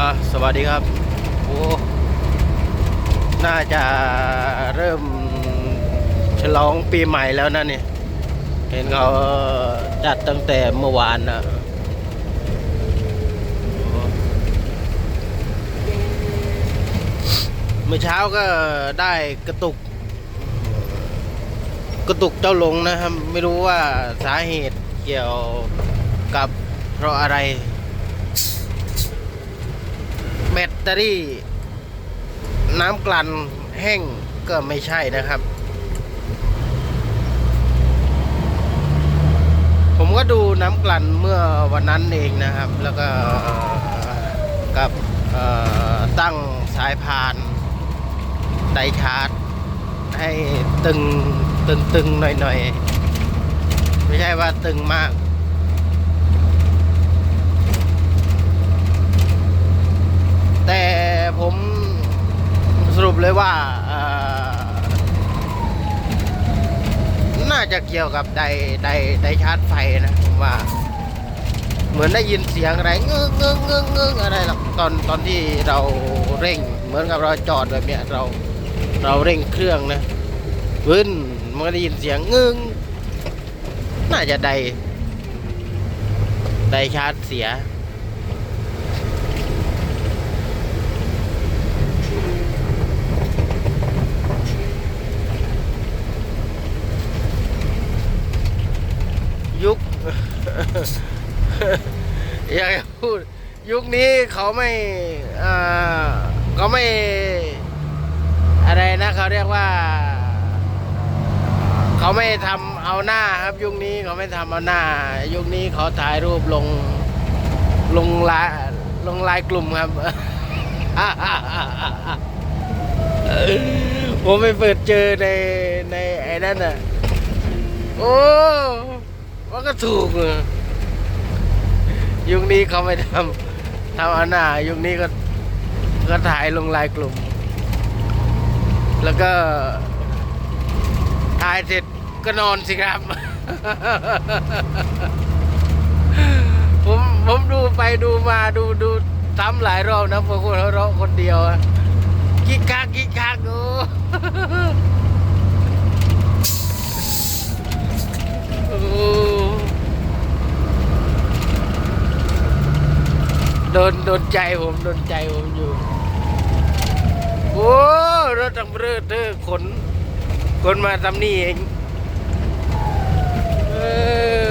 อะสวัสดีครับโอ้น่าจะเริ่มฉลองปีใหม่แล้วนะเนี่ยเห็นเขาจัดตั้งแต่เมื่อวานนะเมื่อเช้าก็ได้กระตุก กระตุกเจ้าลงนะครับ ไม่รู้ว่าสาเหตุเกี่ยวกับเพราะอะไร ตเตอรี่ น้ำกลั่นแห้งก็ไม่ใช่นะครับ ผมก็ดูน้ำกลั่นเมื่อวันนั้นเองนะครับ แล้วก็กับตั้งสายพานไดชาร์จให้ตึงตึงตึงหน่อยหน่อยๆไม่ใช่ว่าตึงมาก แต่ผมสรุปเลยว่าน่าจะเกี่ยวกับไดไดไดชาร์จไฟนะผมว่า เหมือนได้ยินเสียงอะไรเงื้อเงื้อเงื้อเงื้ออะไรหรอกตอนตอนที่เราเร่ง เหมือนกับเราจอดแบบเนี้ยเราเราเร่งเครื่องนะวึ้นมันก็ได้ยินเสียงเงึ้งน่าจะไดไดชาร์จเสีย ยุค อยากจะพูด ยุคนี้ เขาไม่เขาไม่อะไรนะเขาเรียกว่า เขาไม่ทำเอาหน้าครับ ยุคนี้เขาไม่ทำเอาหน้า ยุคนี้เขาถ่ายรูปลงลงลายลงลายกลุ่มครับ ผมไปเปิดเจอในในไอ้นั่นน่ะโอ้มันก็ถูกยุคนี้เขาไม่ทำ ทำอาหน้ายุคนี้ก็ก็ถ่ายลงไลายกลุ่ม แล้วก็ ถ่ายเสร็จก็นอนสิครับ ผมผมดูไปดูมาดูดูซ้ำหลายรอบนะพวกคนเราะคนเดียวกิ๊กคักกิ๊กคักโอ้โอ้ โดนโดนใจผมโดนใจผมอยู่ โอ้รถจังเบอเธอขนขนมาทำนี่เอง เออ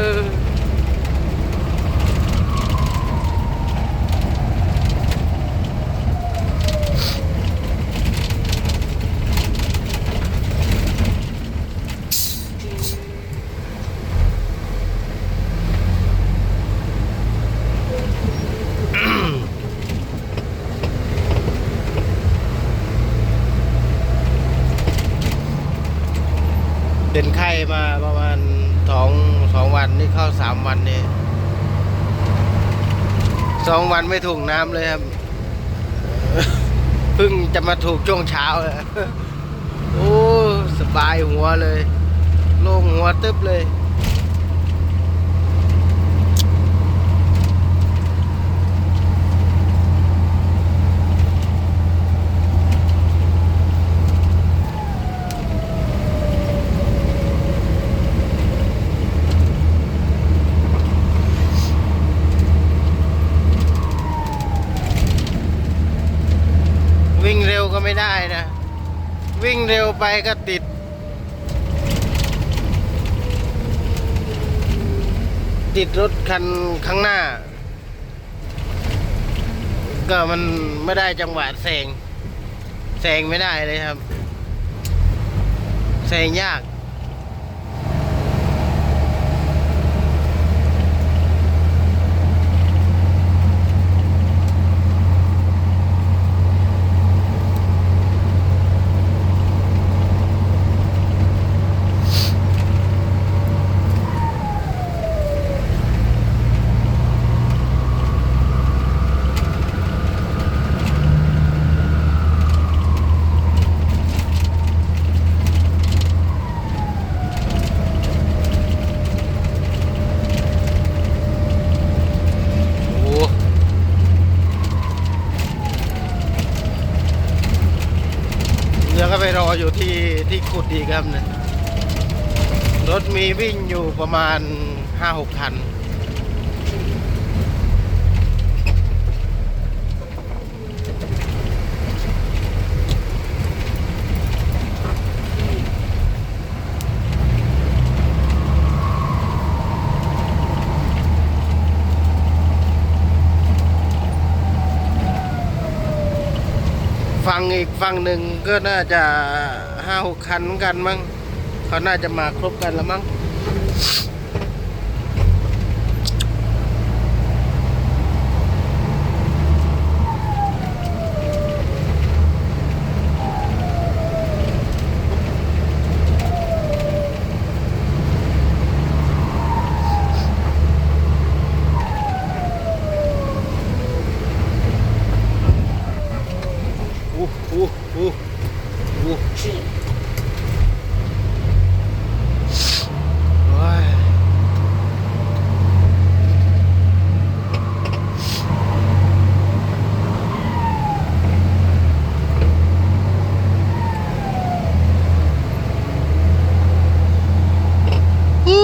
เป็นไข้มาประมาณสองสองวันนี่เข้าสามวันนี่สองวันไม่ถูกน้ำเลยครับเพิ่งจะมาถูกช่วงเช้าอะโอ้สบายหัวเลย โล่งหัวตึ๊บเลย วิ่งเร็วก็ ได้นะ วิ่งเร็วไปก็ติด ติดรถคันข้างหน้า ก็มันไม่ได้จังหวะแซงแซงไม่ได้เลยครับแซงยาก โแล้วก็ไปรออยู่ที่ที่ขุ ดีครับนี่ยรถมีวิ่งอยู่ประมาณห้าหกคันฝั่งอีกฝั่งหนึ่งก็น่าจะ ห้าหกคันเหมือนกันมั้งเขาน่าจะมาครบกันแล้วมั้งอู้อู้อู้อู้โอ้ยอู้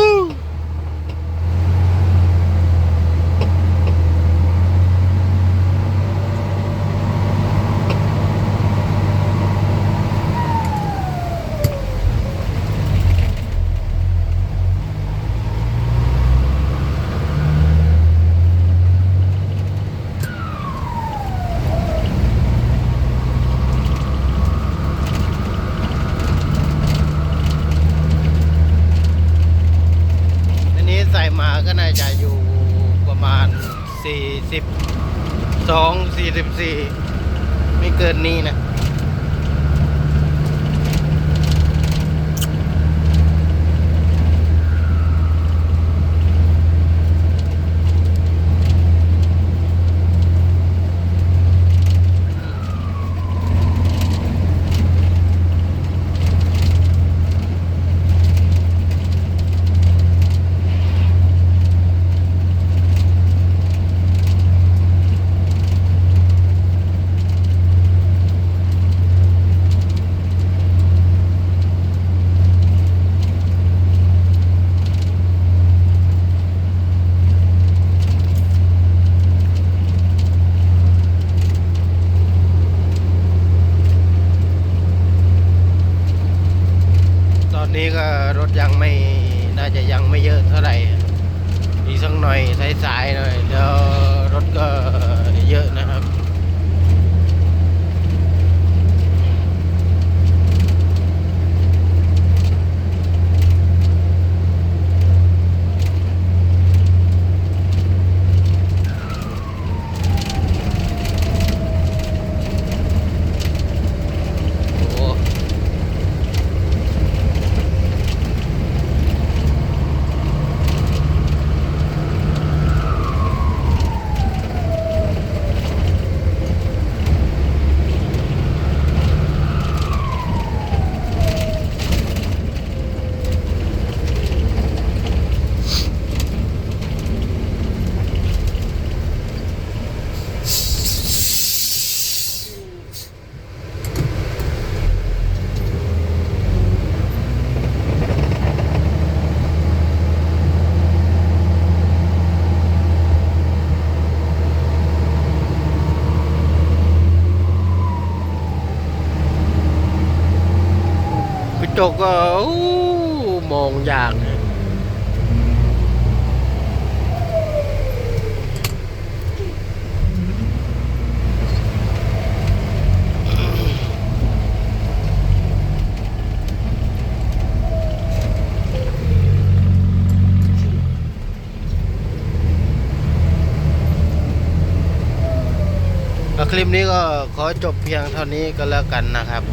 อันนี้ ใส่มาก็น่าจะอยู่ประมาณ 42 44 ไม่เกินนี้นะ ตอ นี้ก็รถยังไม่น่าจะยังไม่เยอะเท่าไหร่อีกสักหน่อยสายๆหน่อยแล้วรถก็เยอะนะครับ โอ้ กระ จกก็อู้มองยากนะแล้วคลิปนี้ก็ขอจบเพียงเท่านี้ก็แล้วกันนะครับ